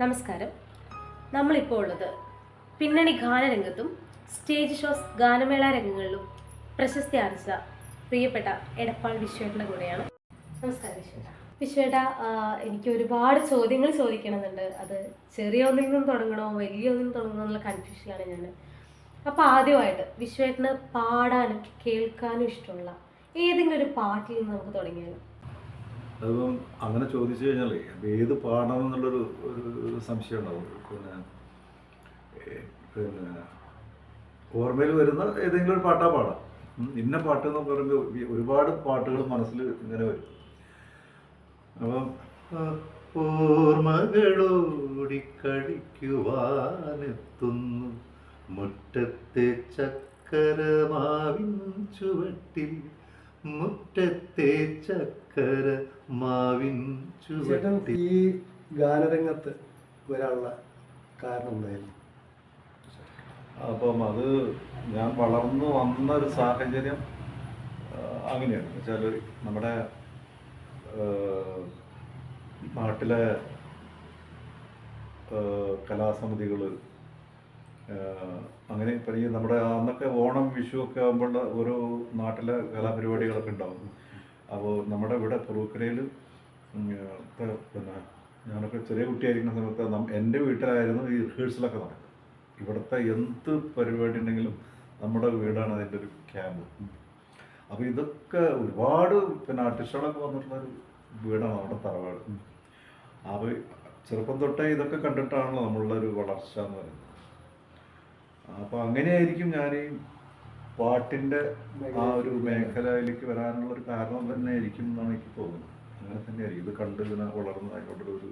നമസ്കാരം. നമ്മളിപ്പോൾ ഉള്ളത് പിന്നണി ഗാനരംഗത്തും സ്റ്റേജ് ഷോസ് ഗാനമേള രംഗങ്ങളിലും പ്രശസ്തി ആർജിച്ച പ്രിയപ്പെട്ട എടപ്പാൾ വിശ്വേട്ടന്റെ കൂടെയാണ്. നമസ്കാരം വിശ്വേട്ട. വിശ്വേട്ട എനിക്ക് ഒരുപാട് ചോദ്യങ്ങൾ ചോദിക്കണമെന്നുണ്ട്. അത് ചെറിയ ഒന്നിൽ നിന്നും തുടങ്ങണോ വലിയ ഒന്നിൽ നിന്നും തുടങ്ങണോ എന്നുള്ള കൺഫ്യൂഷനാണ് ഞാൻ. അപ്പോൾ ആദ്യമായിട്ട് വിശ്വേട്ടന് പാടാനും കേൾക്കാനും ഇഷ്ടമുള്ള ഏതെങ്കിലും ഒരു പാട്ടിൽ നിന്ന് നമുക്ക് തുടങ്ങിയാലോ? അതിപ്പം അങ്ങനെ ചോദിച്ചു കഴിഞ്ഞാൽ ഏത് പാടണം എന്നുള്ളൊരു ഒരു സംശയം ഉണ്ടാവും. പിന്നെ പിന്നെ ഓർമ്മയിൽ വരുന്ന ഏതെങ്കിലും ഒരു പാട്ടാ പാടാം. ഇന്ന പാട്ട് എന്ന് പറയുമ്പോൾ ഒരുപാട് പാട്ടുകൾ മനസ്സിൽ ഇങ്ങനെ വരും. അപ്പം ഓർമ്മകളോടിക്കളിക്കുവാനെത്തുന്നു മുറ്റത്തെ ചക്കരമാവിൻ ചുവട്ടിൽ മുറ്റത്തെ ചക്കര മാവിൻ ചുവട്ടിൽ. ഈ ഗാനരംഗത്ത് വരാനുള്ള കാരണം എന്തായിരുന്നു? അപ്പം അത് ഞാൻ വളർന്നു വന്ന ഒരു സാഹചര്യം അങ്ങനെയാണ്. വെച്ചാൽ നമ്മുടെ നാട്ടിലെ കലാസമിതികൾ അങ്ങനെ ഇപ്പം ഈ നമ്മുടെ അന്നൊക്കെ ഓണം വിഷു ഒക്കെ ആകുമ്പോൾ ഒരു നാട്ടിലെ കലാപരിപാടികളൊക്കെ ഉണ്ടാവും. അപ്പോൾ നമ്മുടെ ഇവിടെ പുറക്കരയിൽ പിന്നെ ഞാനൊക്കെ ചെറിയ കുട്ടിയായിരിക്കുന്ന സമയത്ത് എന്റെ വീട്ടിലായിരുന്നു ഈ റിഹേഴ്സലൊക്കെ നടക്കുക ഇവിടുത്തെ എന്ത് പരിപാടി ഉണ്ടെങ്കിലും നമ്മുടെ വീടാണ് അതിന്റെ ഒരു ക്യാമ്പ് അപ്പോൾ ഇതൊക്കെ ഒരുപാട് പിന്നെ ആർട്ടിസ്റ്റുകളൊക്കെ വന്നിട്ടുള്ള ഒരു വീടാണ് നമ്മുടെ തറവാട്. അപ്പോൾ ചെറുപ്പം തൊട്ടേ ഇതൊക്കെ കണ്ടിട്ടാണല്ലോ നമ്മളുടെ ഒരു വളർച്ച എന്ന് പറയുന്നത്. അപ്പോൾ അങ്ങനെയായിരിക്കും ഞാൻ ഈ പാട്ടിന്റെ ആ ഒരു മേഖലയിലേക്ക് വരാനുള്ള ഒരു കാരണം തന്നെ ആയിരിക്കും എന്നാണ് എനിക്ക് തോന്നുന്നത്. അങ്ങനെ തന്നെയായിരിക്കും. ഇത് കണ്ട് ഇങ്ങനെ വളർന്ന് അതിനോടൊരു ഒരു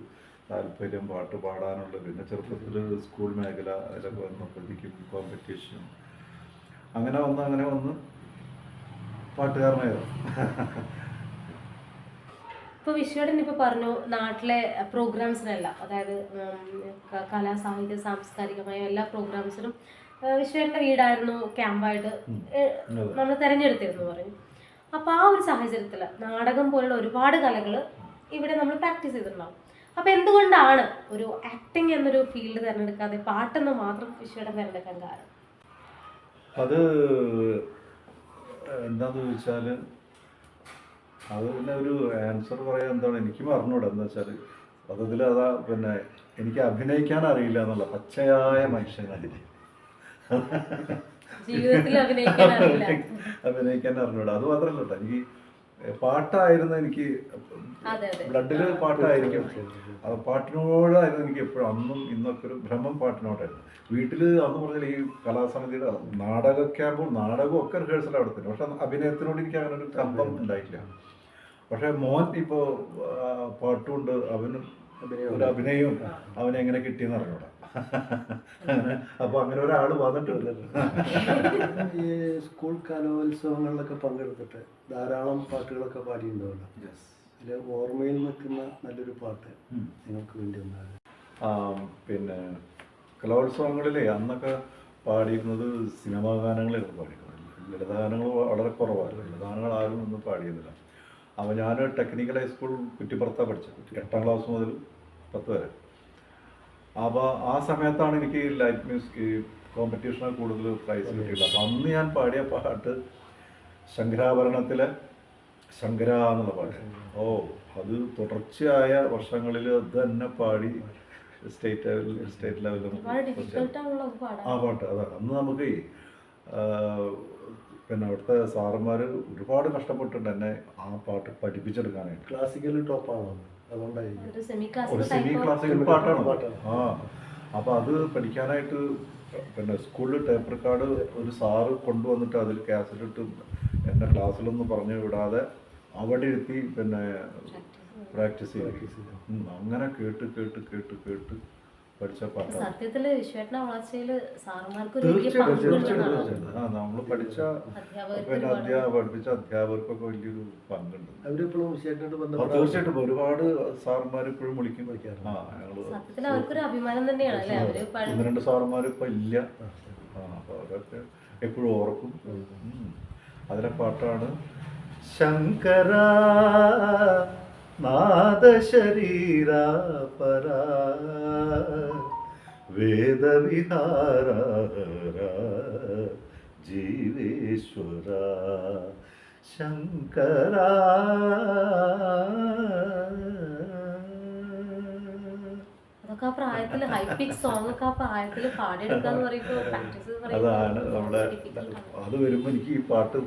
താല്പര്യം പാട്ട് പാടാനുള്ള പിന്നെ ചെറുപ്പത്തിൽ സ്കൂൾ മേഖല അതിലൊക്കെ വന്നപ്പോഴത്തേക്കും കോമ്പറ്റീഷൻ അങ്ങനെ വന്ന് അങ്ങനെ വന്ന് പാട്ടുകാരനായിരുന്നു ഇപ്പോൾ വിശ്വേടൻ ഇപ്പോൾ പറഞ്ഞു നാട്ടിലെ പ്രോഗ്രാംസിനെല്ലാം അതായത് കലാ സാഹിത്യ സാംസ്കാരികമായ എല്ലാ പ്രോഗ്രാംസിനും വിശ്വേട്ടന്റെ വീടായിരുന്നു ക്യാമ്പായിട്ട്. നമ്മൾ തിരഞ്ഞെടുത്തിരുന്നു പറഞ്ഞു. അപ്പോൾ ആ ഒരു സാഹചര്യത്തിൽ നാടകം പോലുള്ള ഒരുപാട് കലകൾ ഇവിടെ നമ്മൾ പ്രാക്ടീസ് ചെയ്തിട്ടുണ്ടാവും. അപ്പോൾ എന്തുകൊണ്ടാണ് ഒരു ആക്ടിങ് എന്നൊരു ഫീൽഡ് തിരഞ്ഞെടുക്കാതെ പാട്ടെന്ന് മാത്രം വിശ്വയുടെ തിരഞ്ഞെടുക്കാൻ കാരണം? അത് എന്താന്ന് ചോദിച്ചാൽ അത് പിന്നെ ഒരു ആൻസർ പറയാൻ എന്താണ്? എനിക്ക് പറഞ്ഞൂടെ എന്താ വെച്ചാൽ അതിൽ അതാ പിന്നെ എനിക്ക് അഭിനയിക്കാൻ അറിയില്ല എന്നുള്ള പച്ചയായ മനുഷ്യനാണ് ജീവിതത്തിൽ അഭിനയിക്കാൻ അറിഞ്ഞൂടാ. അത് മാത്രമല്ല കേട്ടോ എനിക്ക് പാട്ടായിരുന്നു എനിക്ക് ബ്ലഡിൽ പാട്ടായിരിക്കും. അത് പാട്ടിനോടായിരുന്നു എനിക്ക് എപ്പോഴും അന്നും ഇന്നൊക്കെ ഒരു ഭ്രമം പാട്ടിനോടായിരുന്നു. വീട്ടിൽ അന്ന് പറഞ്ഞാൽ ഈ കലാസമിതിയുടെ നാടക ക്യാമ്പും നാടകവും ഒക്കെ റിഹേഴ്സൽ അവിടെ തന്നെ. പക്ഷെ അഭിനയത്തിനോട് എനിക്ക് അങ്ങനെ ഒരു കമ്പം ഉണ്ടായിട്ടില്ല. പക്ഷെ മോൻ ഇപ്പോൾ പാട്ടുകൊണ്ട് അവനും ഒരു അഭിനയവും അവനെങ്ങനെ കിട്ടിയെന്ന് അറിഞ്ഞൂടാ. അപ്പോൾ അങ്ങനെ ഒരാൾ വന്നിട്ടുണ്ട്. ഈ സ്കൂൾ കലോത്സവങ്ങളിലൊക്കെ പങ്കെടുത്തിട്ട് ധാരാളം പാട്ടുകളൊക്കെ പാടിയിട്ടുണ്ടാവല്ലോ അതിൽ ഓർമ്മയിൽ നിൽക്കുന്ന നല്ലൊരു പാട്ട്. നിങ്ങൾക്ക് വേണ്ടി ആ, പിന്നെ കലോത്സവങ്ങളിലെ അന്നൊക്കെ പാടിയിരുന്നത് സിനിമാ ഗാനങ്ങളായിരുന്നു പാടിയിരുന്നത് ലളിതഗാനങ്ങൾ വളരെ കുറവായിരുന്നു. ലളിതഗാനങ്ങൾ ആരും ഒന്നും പാടിയിരുന്നില്ല. അപ്പോൾ ഞാൻ ടെക്നിക്കൽ ഹൈസ്കൂൾ കുറ്റിപ്പുറത്താണ് പഠിച്ചത്. എട്ടാം ക്ലാസ് മുതൽ പത്ത് വരെ. അപ്പോൾ ആ സമയത്താണ് എനിക്ക് ലൈറ്റ് മ്യൂസിക് കോമ്പറ്റീഷന് കൂടുതൽ പ്രൈസ് കിട്ടിയത്. അപ്പൊ അന്ന് ഞാൻ പാടിയ പാട്ട് ശങ്കരാഭരണത്തിലെ ശങ്കര എന്നുള്ള പാട്ട്. ഓ അത് തുടർച്ചയായ വർഷങ്ങളിൽ അത് തന്നെ പാടി സ്റ്റേറ്റ് ലെവലിൽ സ്റ്റേറ്റ് ലെവലിൽ ആ പാട്ട് അതാണ് അന്ന് നമുക്ക് പിന്നെ അവിടുത്തെ സാറന്മാർ ഒരുപാട് കഷ്ടപ്പെട്ടിട്ടുണ്ട് എന്നെ ആ പാട്ട് പഠിപ്പിച്ചെടുക്കാനായിട്ട്. ക്ലാസിക്കൽ ടോപ്പാണോ അതുകൊണ്ടായിരിക്കും. സെമി ക്ലാസിക്കൽ പാട്ടാണ്. ആ. അപ്പോൾ അത് പഠിക്കാനായിട്ട് പിന്നെ സ്കൂളിൽ ടേപ്പ് കാർഡ് ഒരു സാറ് കൊണ്ടുവന്നിട്ട് അതിൽ കാസറ്റ് ഇട്ട് എന്റെ ക്ലാസ്സിലൊന്നും പറഞ്ഞു വിടാതെ അവിടെ ഇരുത്തി പിന്നെ പ്രാക്ടീസ് ചെയ്യും അങ്ങനെ കേട്ട് കേട്ട് കേട്ട് കേട്ട് പഠിച്ച പാട്ടാണ്. വിശ്വേട്ടന സാറുമാർക്ക് തീർച്ചയായിട്ടും നമ്മൾ പഠിച്ച അധ്യാപകർക്ക് പിന്നെ ഒരുപാട് അധ്യാപക പഠിപ്പിച്ച അധ്യാപകർക്കൊക്കെ വലിയൊരു പങ്കുണ്ട്. അവരിപ്പോഴും തീർച്ചയായിട്ടും. ഒരുപാട് സാറന്മാർ ഇപ്പോഴും വിളിക്കും. സത്യത്തിൽ അവർക്കൊരു അഭിമാനം തന്നെയാണ് അല്ലേ? അവർ ഒന്ന് രണ്ട് സാറന്മാർ ഇപ്പൊ ഇല്ല അപ്പൊ അവരൊക്കെ എപ്പോഴും ഓർക്കും. അതിലെ പാട്ടാണ് ശങ്കര നാദശരീരാപരാ വേദവിഹാര ജീവേശ്വര ശങ്കര അതൊക്കെ ആ പ്രായത്തിൽ ഹൈ പിച്ച് സോങ് ഒക്കെ ആ പ്രായത്തിൽ പാടിയെടുക്കാന്ന് പറയുമ്പോ അതാണ് നമ്മുടെ അത് വരുമ്പോ എനിക്ക് ഈ പാട്ട്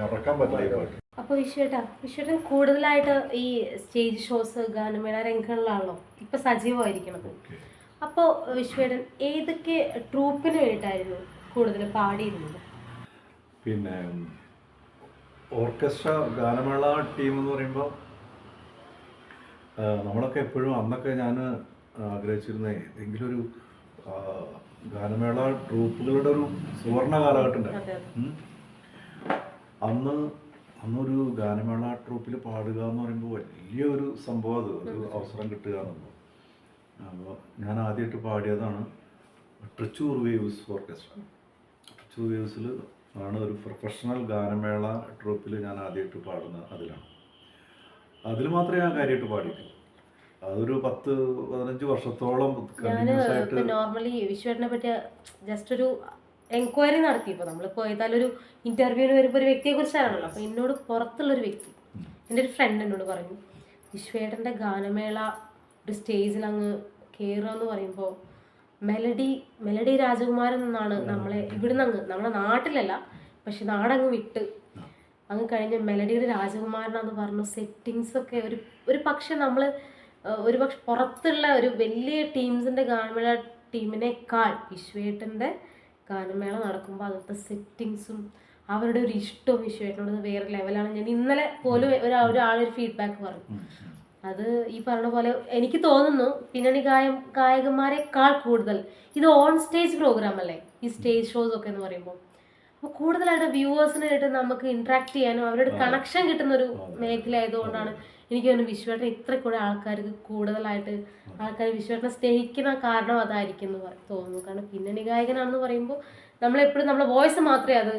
മറക്കാൻ പറ്റില്ല ഈ പാട്ട്. അപ്പൊ വിശ്വേട്ടാ വിശ്വേട്ടൻ കൂടുതലായിട്ട് ഈ സ്റ്റേജ് ഷോസ് ഗാനമേള രംഗങ്ങളിലാണല്ലോ. ഇപ്പൊ സജീവമായിരിക്കണത്. അപ്പോൾ വിശ്വേട്ടൻ ഏതൊക്കെ ട്രൂപ്പിന് വേണ്ടിയിട്ടായിരുന്നു കൂടുതൽ പാടിയിരുന്നത്? പിന്നെ ഓർക്കസ്ട്ര ഗാനമേള ടീം എന്ന് പറയുമ്പോൾ നമ്മളൊക്കെ എപ്പോഴും അന്നൊക്കെ ഞാൻ ആഗ്രഹിച്ചിരുന്ന ഏതെങ്കിലും ഒരു ഗാനമേള ട്രൂപ്പുകളുടെ ഒരു സുവർണ കാലഘട്ടം. അന്ന് അന്നൊരു ഗാനമേള ട്രൂപ്പിൽ പാടുക എന്ന് പറയുമ്പോൾ വലിയൊരു സംഭവം അത്. ഒരു അവസരം കിട്ടുക എന്നുള്ളത് അപ്പോൾ ഞാൻ ആദ്യമായിട്ട് പാടിയതാണ് ട്രിച്ചൂർ വേവ്സ് ഓർക്കസ്ട്ര. ട്രിച്ചൂർ വേവ്സിൽ ആണ് ഒരു പ്രൊഫഷണൽ ഗാനമേള ട്രൂപ്പിൽ ഞാൻ ആദ്യമായിട്ട് പാടുന്നത് അതിലാണ്. അതിൽ മാത്രമേ ഞാൻ കാര്യമായിട്ട് പാടിയിട്ടുള്ളൂ. അതൊരു പത്ത് പതിനഞ്ച് വർഷത്തോളം നോർമലി വിശ്വനെ പറ്റിയ ജസ്റ്റ് ഒരു എൻക്വയറി നടത്തി. ഇപ്പോൾ നമ്മളിപ്പോൾ ഏതായാലും ഒരു ഇന്റർവ്യൂവിന് വരുമ്പോൾ ഒരു വ്യക്തിയെ കുറിച്ചാണല്ലോ അപ്പോൾ എന്നോട് പുറത്തുള്ള ഒരു വ്യക്തി എന്റെ ഒരു ഫ്രണ്ട് എന്നോട് പറഞ്ഞു വിശ്വേട്ടന്റെ ഗാനമേള ഒരു സ്റ്റേജിൽ അങ്ങ് കയറുക എന്ന് പറയുമ്പോൾ മെലഡി മെലഡി രാജകുമാരൻ എന്നാണ് നമ്മളെ ഇവിടുന്ന് അങ്ങ് നമ്മളെ നാട്ടിലല്ല പക്ഷെ നാടങ്ങ് വിട്ട് അങ്ങ് കഴിഞ്ഞ മെലഡിയുടെ രാജകുമാരനാന്ന് പറഞ്ഞു. സെറ്റിങ്സ് ഒക്കെ ഒരു ഒരു പക്ഷെ നമ്മൾ ഒരു പക്ഷെ പുറത്തുള്ള ഒരു വലിയ ടീംസിന്റെ ഗാനമേള ടീമിനേക്കാൾ വിശ്വേട്ടന്റെ ഗാനമേള നടക്കുമ്പോൾ അതിലത്തെ സെറ്റിങ്സും അവരുടെ ഒരു ഇഷ്ടവും വിഷയമായിട്ടുള്ളത് വേറെ ലെവലാണ് ഞാൻ ഇന്നലെ പോലും ഒരു ഒരാളൊരു ഫീഡ്ബാക്ക് പറഞ്ഞു. അത് ഈ പറഞ്ഞ പോലെ എനിക്ക് തോന്നുന്നു പിന്നണി ഗായ ഗായകന്മാരെക്കാൾ കൂടുതൽ ഇത് ഓൺ സ്റ്റേജ് പ്രോഗ്രാം അല്ലേ? ഈ സ്റ്റേജ് ഷോസ് ഒക്കെ എന്ന് പറയുമ്പോൾ അപ്പോൾ കൂടുതലായിട്ട് വ്യൂവേഴ്സിനായിട്ട് നമുക്ക് ഇന്ററാക്ട് ചെയ്യാനും അവരോട് കണക്ഷൻ കിട്ടുന്ന ഒരു മേഖല ആയതുകൊണ്ടാണ് എനിക്ക് തോന്നുന്നു വിശ്വേട്ടൻ ഇത്ര കൂടെ ആൾക്കാർക്ക് കൂടുതലായിട്ട് ആൾക്കാർ വിശ്വേട്ടനെ സ്നേഹിക്കുന്ന കാരണം അതായിരിക്കും എന്ന് തോന്നുന്നു. കാരണം പിന്നണി ഗായകനാണെന്ന് പറയുമ്പോൾ നമ്മളെപ്പോഴും നമ്മളെ വോയിസ് മാത്രമേ അത്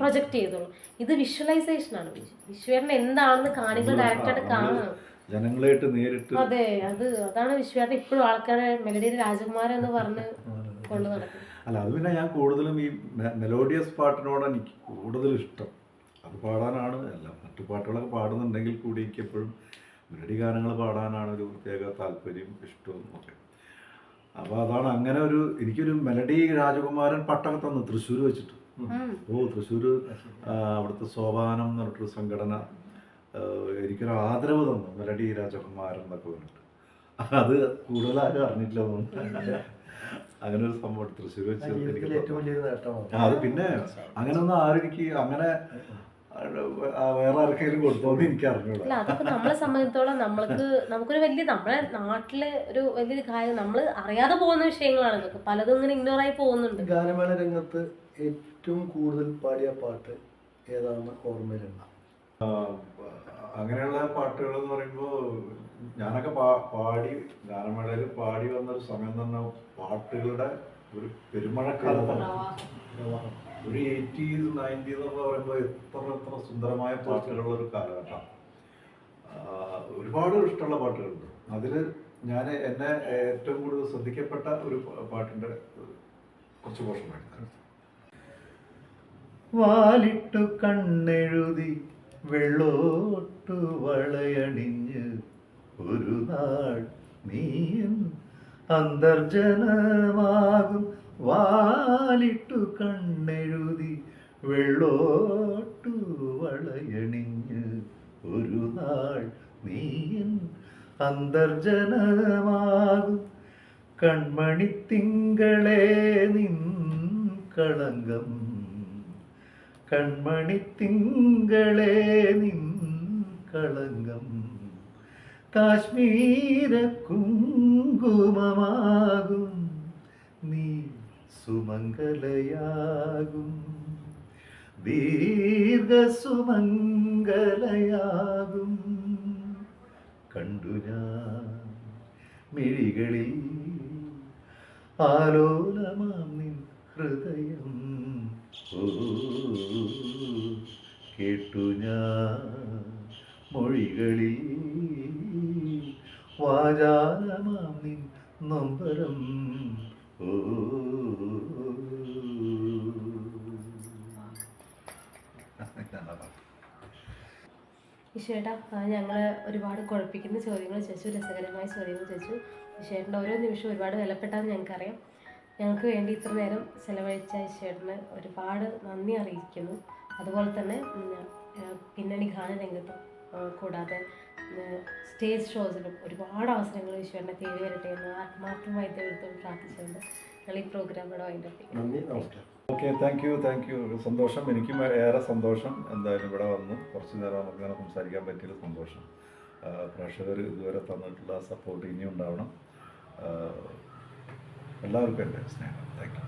പ്രൊജക്ട് ചെയ്തുള്ളൂ. ഇത് വിഷ്വലൈസേഷൻ ആണ്. വിശ്വേട്ടൻ എന്താണെന്ന് കാണികൾ ഡയറക്റ്റായിട്ട് കാണണം ജനങ്ങളായിട്ട് നേരിട്ട് അതെ അത് അതാണ് വിശ്വേട്ടൻ ഇപ്പോഴും ആൾക്കാരെ മെലഡിയുടെ രാജകുമാരൻ എന്ന് പറഞ്ഞ് കൊണ്ട് നടക്കുന്നത്. അല്ല അത് പിന്നെ ഞാൻ കൂടുതലും ഈ മെലോഡിയസ് പാട്ടിനോടാണ് എനിക്ക് കൂടുതൽ ഇഷ്ടം. അത് പാടാനാണ് എല്ലാം മറ്റു പാട്ടുകളൊക്കെ പാടുന്നുണ്ടെങ്കിൽ കൂടി എനിക്ക് എപ്പോഴും മെലഡി ഗാനങ്ങൾ പാടാനാണ് ഒരു പ്രത്യേക താല്പര്യം ഇഷ്ടവും ഒക്കെ. അപ്പോൾ അതാണ് അങ്ങനെ ഒരു എനിക്കൊരു മെലഡി രാജകുമാരൻ പട്ടൊക്കെ തന്നു തൃശ്ശൂർ വെച്ചിട്ട്. ഓ തൃശ്ശൂർ അവിടുത്തെ സോപാനം എന്ന് പറഞ്ഞിട്ടൊരു സംഘടന എനിക്കൊരു ആദരവ് തന്നു മെലഡി രാജകുമാരൻ എന്നൊക്കെ പറഞ്ഞിട്ട്. അത് കൂടുതലാരും അറിഞ്ഞിട്ടില്ല അങ്ങനെ ഒരു സംഭവം തൃശ്ശൂർ വെച്ച് എനിക്ക് അത് പിന്നെ അങ്ങനെ ഒന്നും ആരും എനിക്ക് അങ്ങനെ ആ, വേറെ ആർക്കെങ്കിലും കൊടുത്തോന്ന് എനിക്ക് അറിഞ്ഞൂടാ. അല്ല അതൊക്കെ നമ്മളെ സംബന്ധിച്ചോളം നമ്മൾക്ക് നമുക്കൊരു വലിയ നമ്മളെ നാട്ടിലെ ഒരു വലിയൊരു കാര്യം നമ്മൾ അറിയാതെ പോകുന്ന വിഷയങ്ങളാണ് ഇതൊക്കെ. പലതും ഇങ്ങനെ ഇഗ്നോർ ആയി പോകുന്നുണ്ട്. ഗാനമേള രംഗത്ത് ഏറ്റവും കൂടുതൽ പാടിയ പാട്ട് ഏതാണെന്ന് ഓർമ്മയിലുണ്ട്? ആ, അങ്ങനെയുള്ള പാട്ടുകൾ എന്ന് പറയുമ്പോൾ ഞാനൊക്കെ പാ- പാടി ഗാനമേളയിൽ പാടി വന്ന ഒരു സമയം തന്നെ പാട്ടുകളുടെ ഒരു പെരുമഴക്കാലത്താണ്. ഒരു എയ്റ്റീസ് നയന്റീസ് എന്ന് പറയുമ്പോൾ എത്ര എത്ര സുന്ദരമായ പാട്ടുകളുള്ള ഒരു കാലഘട്ടം. ഒരുപാട് ഇഷ്ടമുള്ള പാട്ടുകളുണ്ട്. അതിൽ ഞാൻ എന്നെ ഏറ്റവും കൂടുതൽ ശ്രദ്ധിക്കപ്പെട്ട ഒരു പാട്ടിന്റെ കുറച്ച് പോർഷൻ വാലിട്ടു കണ്ണെഴുതി വെള്ളോട്ടു വളയണിഞ്ഞ് ഒരു നാൾ നീയൻ അന്തർജനമാകും. വാലിട്ടു കണ്ണെഴുതി വെള്ളോട്ടു വളയണിഞ്ഞ്. ഒരു നാൾ നീയും അന്തർജനമാകും. കൺമണിത്തിങ്കളെ നിൻ കളങ്കം. കൺമണിത്തിങ്കളെ നിൻ കളങ്കം. കാശ്മീര കുങ്കുമമാകും നീ സുമംഗലയാകും. ദീർഘസുമംഗലയാകും. കണ്ടു ഞാൻ മിഴികളിൽ ആലോലമാം നിൻ ഹൃദയം. കേട്ടു ഞാൻ മൊഴികളിൽ വാചാലമാം നിൻ നൊമ്പരം. വിഷയേട്ടാ ഞങ്ങൾ ഒരുപാട് കുഴപ്പിക്കുന്ന ചോദ്യങ്ങൾ ചോദിച്ചു രസകരമായ ചോദ്യങ്ങൾ ചോദിച്ചു. വിഷയേട്ടന്റെ ഓരോ നിമിഷവും ഒരുപാട് വിലപ്പെട്ടാന്ന് ഞങ്ങൾക്കറിയാം. ഞങ്ങൾക്ക് വേണ്ടി ഇത്ര നേരം ചെലവഴിച്ച വിഷയേട്ടന് ഒരുപാട് നന്ദി അറിയിക്കുന്നു. അതുപോലെ തന്നെ പിന്നണി ഗാനരംഗത്തും കൂടാതെ സ്റ്റേജ് ഷോസിലും ഒരുപാട് അവസരങ്ങൾ ഈശ്വരനെ തേടി വരട്ടെ എന്ന് ആത്മാർത്ഥമായി തീർത്തും പ്രാർത്ഥിച്ചുകൊണ്ട് ഞങ്ങൾ ഈ പ്രോഗ്രാം ഇവിടെ നമസ്കാരം. Okay thank you thank you സന്തോഷം. എനിക്കും ഏറെ സന്തോഷം എന്തായാലും ഇവിടെ വന്ന്. കുറച്ച് നേരം നമുക്ക് ഇങ്ങനെ സംസാരിക്കാൻ പറ്റിയത് സന്തോഷം. പ്രേക്ഷകർ ഇതുവരെ തന്നിട്ടുള്ള സപ്പോർട്ട് ഇനിയും ഉണ്ടാവണം. എല്ലാവർക്കും എന്റെ സ്നേഹം. Thank you